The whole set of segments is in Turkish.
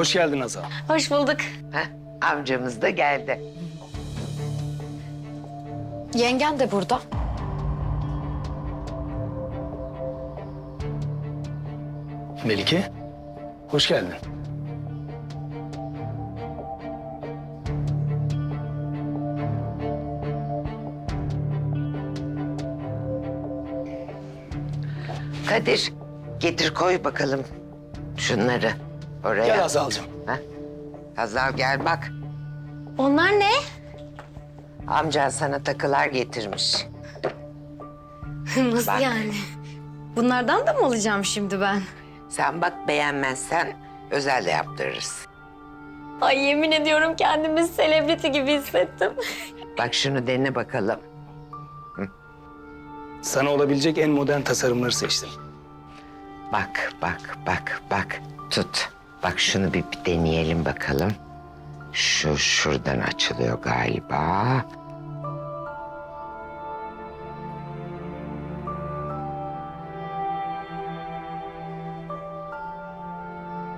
Hoş geldin Azal. Hoş bulduk. Heh, amcamız da geldi. Yengen de burada. Melike, hoş geldin. Kadir getir koy bakalım şunları oraya. Gel Azal'cığım. Heh. Hazal gel bak. Onlar ne? Amcan sana takılar getirmiş. Nasıl Bak. yani? Bunlardan da mı alacağım şimdi ben? Sen bak beğenmezsen özel de yaptırırız. Ay yemin ediyorum kendimi selebriti gibi hissettim. Bak şunu dene bakalım. Sana olabilecek en modern tasarımları seçtim. Bak bak bak bak tut. Bak şunu bir, bir deneyelim bakalım. Şu şuradan açılıyor galiba.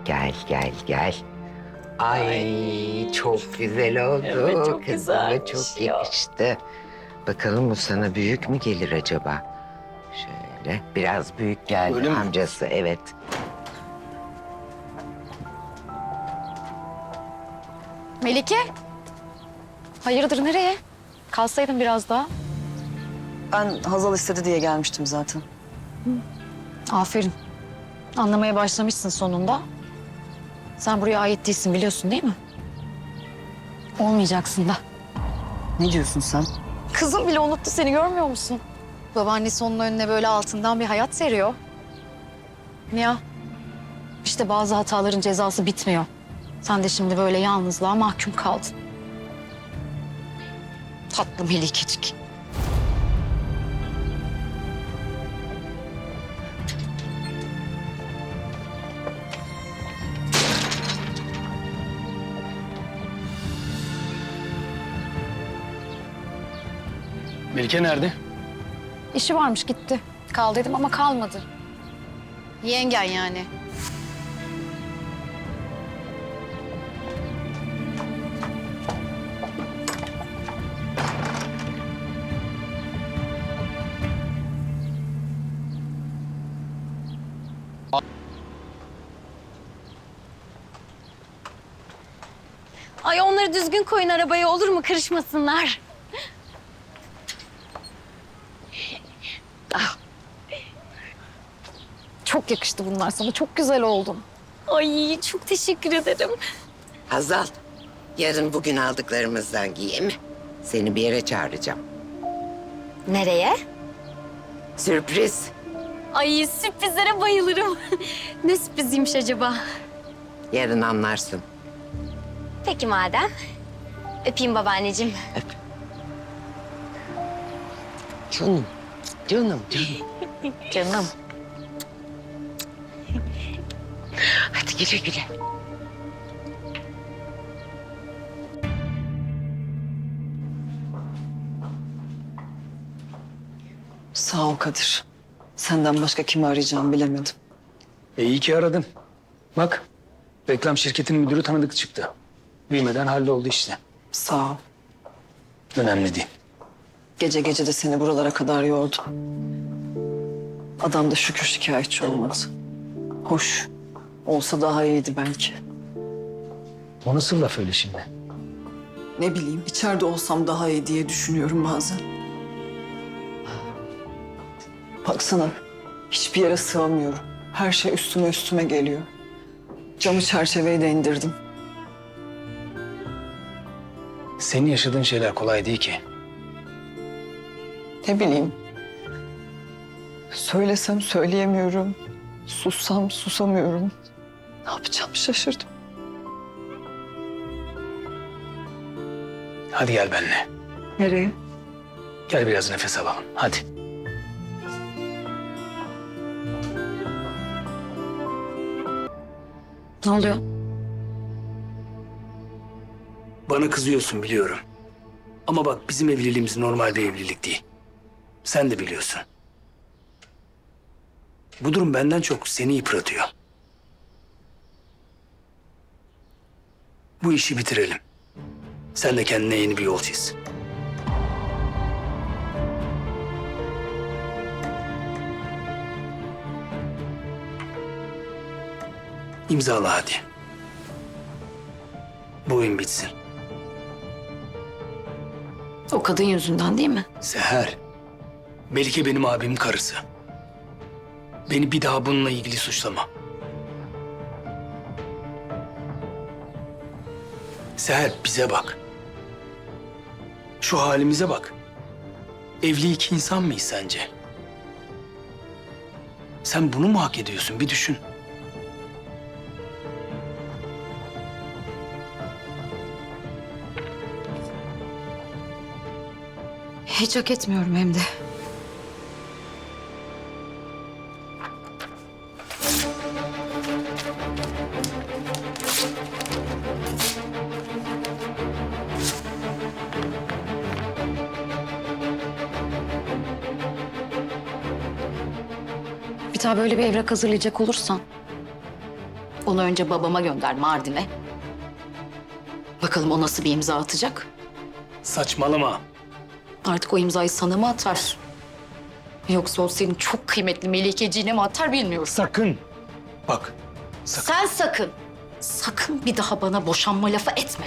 Gel gel gel. Ay çok güzel oldu. Evet, çok güzelmiş çok ya. yakıştı. Bakalım bu sana büyük mü gelir acaba? Şöyle biraz büyük geldi Öyle mi? amcası evet. Melike? Hayırdır nereye? Kalsaydın biraz daha. Ben Hazal istedi diye gelmiştim zaten. Aferin. Anlamaya başlamışsın sonunda. Sen buraya ait değilsin biliyorsun değil mi? Olmayacaksın da. Ne diyorsun sen? Kızım bile unuttu seni görmüyor musun? Babaannesi onun önüne böyle altından bir hayat seriyor. Ya işte bazı hataların cezası bitmiyor. Sen de şimdi böyle yalnızlığa mahkum kaldın. Tatlı melikecik. Melike nerede? İşi varmış gitti. Kal dedim ama kalmadı. Yengen yani. Ay onları düzgün koyun arabaya olur mu? Kırışmasınlar. Çok yakıştı bunlar sana. Çok güzel oldun. Ay çok teşekkür ederim. Hazal yarın bugün aldıklarımızdan giy mi? Seni bir yere çağıracağım. Nereye? Sürpriz. Ay sürprizlere bayılırım. ne sürpriziymiş acaba? Yarın anlarsın. Peki madem. Öpeyim babaanneciğim. Canım. Canım canım. Canım. Hadi güle güle. Sağ ol Kadir. Senden başka kimi arayacağımı bilemedim. E iyi ki aradın. Bak, reklam şirketinin müdürü tanıdık çıktı. Büyümeden halloldu işte. Sağ ol. Önemli değil. Gece gece de seni buralara kadar yordum. Adam da şükür şikayetçi olmadı. Hoş. Olsa daha iyiydi belki. O nasıl laf öyle şimdi? Ne bileyim içeride olsam daha iyi diye düşünüyorum bazen. Baksana hiçbir yere sığamıyorum. Her şey üstüme üstüme geliyor. Camı çerçeveyi de indirdim. Senin yaşadığın şeyler kolay değil ki. Ne bileyim. Söylesem söyleyemiyorum. Sussam susamıyorum. Ne yapacağım şaşırdım. Hadi gel benimle. Nereye? Gel biraz nefes alalım. Hadi. Ne oluyor? Bana kızıyorsun biliyorum. Ama bak bizim evliliğimiz normal bir evlilik değil. Sen de biliyorsun. Bu durum benden çok seni yıpratıyor. Bu işi bitirelim. Sen de kendine yeni bir yol çiz. İmzala hadi. Bu oyun bitsin. O kadın yüzünden değil mi? Seher. Melike benim abimin karısı. Beni bir daha bununla ilgili suçlama. Seher bize bak. Şu halimize bak. Evli iki insan mıyız sence? Sen bunu mu hak ediyorsun? Bir düşün. Hiç hak etmiyorum hem de. Bir daha böyle bir evrak hazırlayacak olursan... ...onu önce babama gönder Mardin'e. Bakalım o nasıl bir imza atacak. Saçmalama. Artık o imzayı sana mı atar? Yoksa o senin çok kıymetli melikeciğine mi atar bilmiyorum. Sakın. Bak. Sakın. Sen sakın, sakın bir daha bana boşanma lafı etme.